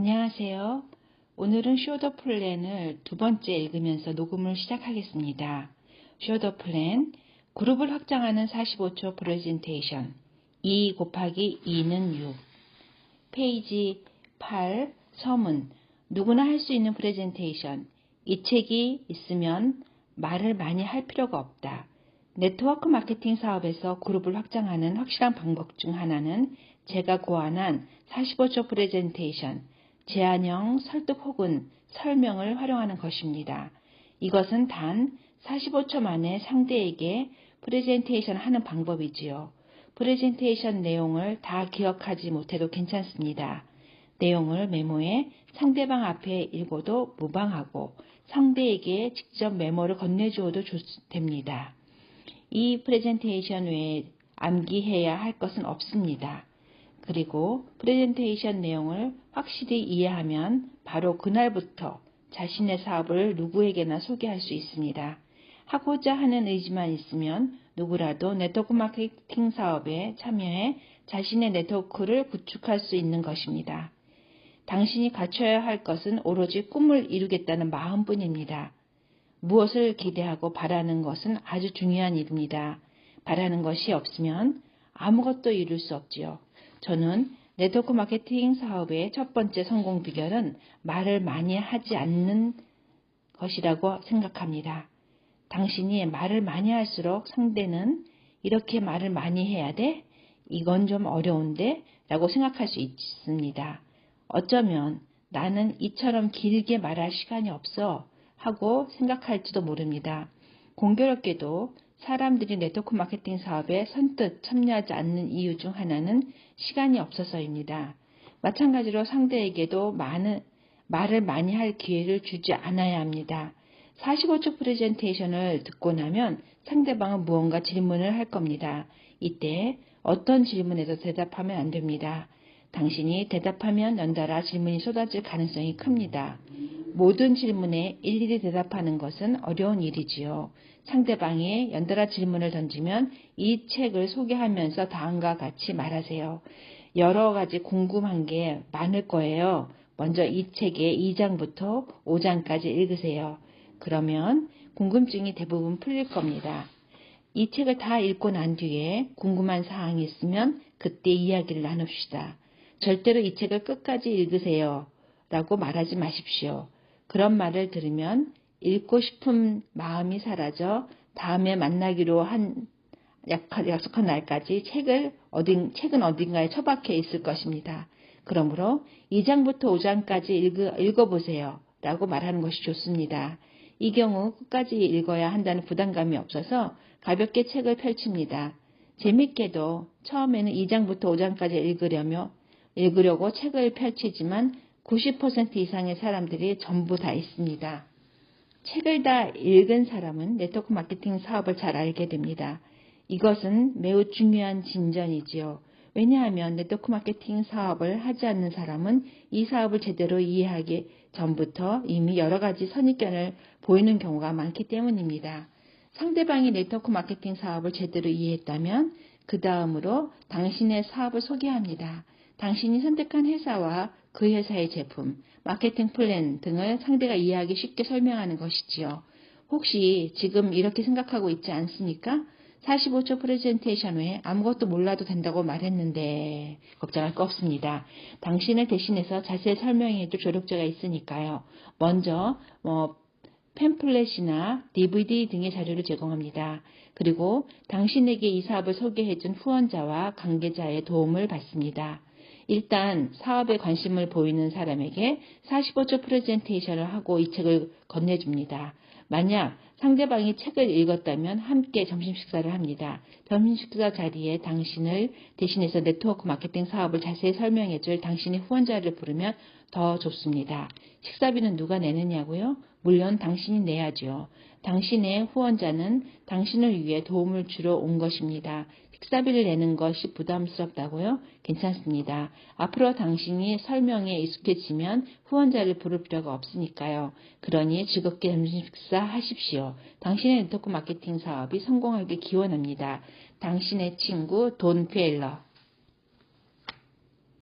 안녕하세요. 오늘은 쇼더 플랜을 두 번째 읽으면서 녹음을 시작하겠습니다. 쇼더 플랜, 그룹을 확장하는 45초 프레젠테이션, 2 곱하기 2는 6, 페이지 8, 서문, 누구나 할 수 있는 프레젠테이션, 이 책이 있으면 말을 많이 할 필요가 없다. 네트워크 마케팅 사업에서 그룹을 확장하는 확실한 방법 중 하나는 제가 고안한 45초 프레젠테이션, 제안형 설득 혹은 설명을 활용하는 것입니다. 이것은 단 45초 만에 상대에게 프레젠테이션 하는 방법이지요. 프레젠테이션 내용을 다 기억하지 못해도 괜찮습니다. 내용을 메모해 상대방 앞에 읽어도 무방하고 상대에게 직접 메모를 건네주어도 됩니다. 이 프레젠테이션 외에 암기해야 할 것은 없습니다. 그리고 프레젠테이션 내용을 확실히 이해하면 바로 그날부터 자신의 사업을 누구에게나 소개할 수 있습니다. 하고자 하는 의지만 있으면 누구라도 네트워크 마케팅 사업에 참여해 자신의 네트워크를 구축할 수 있는 것입니다. 당신이 갖춰야 할 것은 오로지 꿈을 이루겠다는 마음뿐입니다. 무엇을 기대하고 바라는 것은 아주 중요한 일입니다. 바라는 것이 없으면 아무것도 이룰 수 없지요. 저는 네트워크 마케팅 사업의 첫 번째 성공 비결은 말을 많이 하지 않는 것이라고 생각합니다. 당신이 말을 많이 할수록 상대는 이렇게 말을 많이 해야 돼? 이건 좀 어려운데? 라고 생각할 수 있습니다. 어쩌면 나는 이처럼 길게 말할 시간이 없어 하고 생각할지도 모릅니다. 공교롭게도 사람들이 네트워크 마케팅 사업에 선뜻 참여하지 않는 이유 중 하나는 시간이 없어서입니다. 마찬가지로 상대에게도 많은 말을 많이 할 기회를 주지 않아야 합니다. 45초 프레젠테이션을 듣고 나면 상대방은 무언가 질문을 할 겁니다. 이때 어떤 질문에도 대답하면 안 됩니다. 당신이 대답하면 연달아 질문이 쏟아질 가능성이 큽니다. 모든 질문에 일일이 대답하는 것은 어려운 일이지요. 상대방이 연달아 질문을 던지면 이 책을 소개하면서 다음과 같이 말하세요. 여러 가지 궁금한 게 많을 거예요. 먼저 이 책의 2장부터 5장까지 읽으세요. 그러면 궁금증이 대부분 풀릴 겁니다. 이 책을 다 읽고 난 뒤에 궁금한 사항이 있으면 그때 이야기를 나눕시다. 절대로 이 책을 끝까지 읽으세요. 라고 말하지 마십시오. 그런 말을 들으면 읽고 싶은 마음이 사라져 다음에 만나기로 한 약속한 날까지 책을 어딘, 책은 어딘가에 처박혀 있을 것입니다. 그러므로 2장부터 5장까지 읽어, 읽어보세요. 라고 말하는 것이 좋습니다. 이 경우 끝까지 읽어야 한다는 부담감이 없어서 가볍게 책을 펼칩니다. 재밌게도 처음에는 2장부터 5장까지 읽으려며 읽으려고 책을 펼치지만 90% 이상의 사람들이 전부 다 있습니다. 책을 다 읽은 사람은 네트워크 마케팅 사업을 잘 알게 됩니다. 이것은 매우 중요한 진전이지요. 왜냐하면 네트워크 마케팅 사업을 하지 않는 사람은 이 사업을 제대로 이해하기 전부터 이미 여러 가지 선입견을 보이는 경우가 많기 때문입니다. 상대방이 네트워크 마케팅 사업을 제대로 이해했다면 그 다음으로 당신의 사업을 소개합니다. 당신이 선택한 회사와 그 회사의 제품, 마케팅 플랜 등을 상대가 이해하기 쉽게 설명하는 것이지요. 혹시 지금 이렇게 생각하고 있지 않습니까? 45초 프레젠테이션 후에 아무것도 몰라도 된다고 말했는데 걱정할 거 없습니다. 당신을 대신해서 자세히 설명해줄 조력자가 있으니까요. 먼저 뭐 팸플렛이나 DVD 등의 자료를 제공합니다. 그리고 당신에게 이 사업을 소개해준 후원자와 관계자의 도움을 받습니다. 일단 사업에 관심을 보이는 사람에게 45초 프레젠테이션을 하고 이 책을 건네줍니다. 만약 상대방이 책을 읽었다면 함께 점심 식사를 합니다. 점심 식사 자리에 당신을 대신해서 네트워크 마케팅 사업을 자세히 설명해 줄 당신의 후원자를 부르면 더 좋습니다. 식사비는 누가 내느냐고요? 물론 당신이 내야죠. 당신의 후원자는 당신을 위해 도움을 주러 온 것입니다. 식사비를 내는 것이 부담스럽다고요? 괜찮습니다. 앞으로 당신이 설명에 익숙해지면 후원자를 부를 필요가 없으니까요. 그러니 즐겁게 점심 식사 하십시오. 당신의 네트워크 마케팅 사업이 성공하길 기원합니다. 당신의 친구 돈 페일러